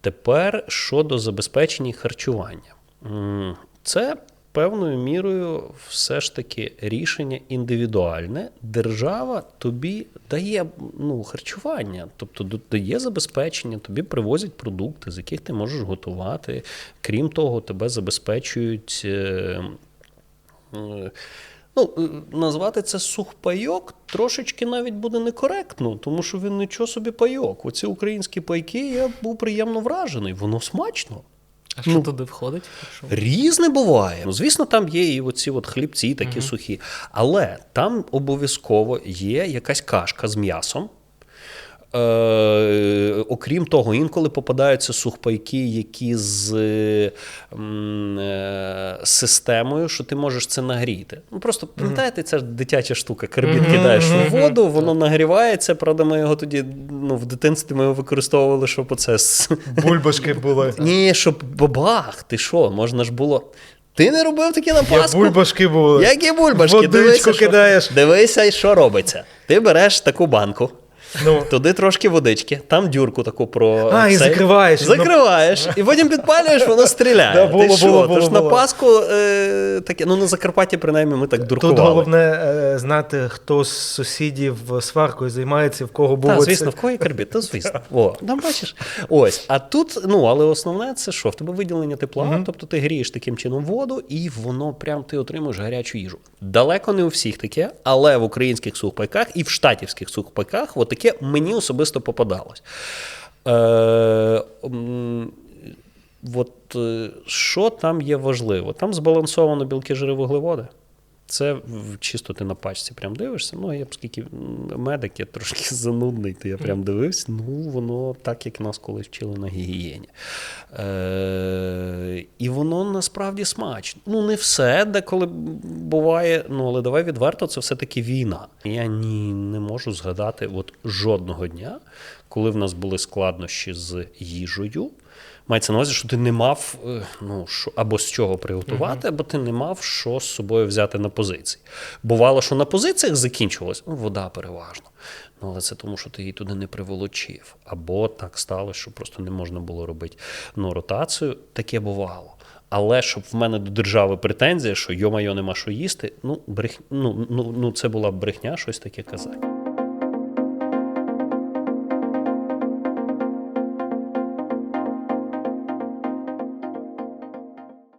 Тепер щодо забезпечення харчування. Це певною мірою все ж таки рішення індивідуальне. Держава тобі дає ну, харчування, тобто дає забезпечення, тобі привозять продукти, з яких ти можеш готувати. Крім того, тебе забезпечують. Е, е, Ну, е, назвати це сухпайок трошечки навіть буде некоректно, тому що він нічого собі пайок. Оці українські пайки я був приємно вражений. Воно смачно. А що Ну, туди входить? Що? Різне буває. Ну, звісно, там є і оці от хлібці такі сухі. Але там обов'язково є якась кашка з м'ясом. Окрім того, інколи попадаються сухпайки, які з е, системою, що ти можеш це нагріти. Ну просто пам'ятаєте, ця ж дитяча штука, карбід кидаєш у воду, воно нагрівається. Правда, ми його тоді ну, в дитинстві ми його використовували, щоб оце з- Бульбашки були. ні, щоб бабах, ти що, можна ж було. Ти не робив такі на Пасху? бульбашки були. Які бульбашки? Водичку дивися, кидаєш. Що, дивися, що робиться. Ти береш таку банку, Ну. туди трошки водички, там дюрку таку про. А, і цей. закриваєш. Закриваєш, і потім підпалюєш, воно стріляє. Да, було, ти що? було, Тож було, на. Пасху е, таке, ну на Закарпатті, принаймні, ми так дуркували. Тут головне е, знати, хто з сусідів сваркою займається, в кого було Так, це. звісно, в кого є карбід, то звісно. О, там бачиш. Ось. А тут, ну, але основне це що? В тебе виділення тепла, тобто ти грієш таким чином воду, і воно прям ти отримуєш гарячу їжу. Далеко не у всіх таке, але в українських сухпайках і в штатівських сухпайках от таке мені особисто попадалось. Е, от е, що там є важливо? Там збалансовано білки, жири, вуглеводи. Це чисто ти на пачці прям дивишся. Ну, я б скільки медик, я трошки занудний, то я прям дивився. Ну, воно так, як нас колись вчили на гігієні. Е, і воно насправді смачно. Ну, не все, деколи буває, ну але давай відверто, це все-таки війна. Я ні, не можу згадати от жодного дня, коли в нас були складнощі з їжею. Мається на увазі, що ти не мав е, ну, що, або з чого приготувати, або ти не мав що з собою взяти на позиції. Бувало, що на позиціях закінчувалась ну, вода переважно. Ну, але це тому, що ти її туди не приволочив. Або так сталося, що просто не можна було робити ну, ротацію. Таке бувало. Але щоб в мене до держави претензія, що йо-майо нема що їсти, ну, брех... ну, ну, ну це була брехня щось таке казати.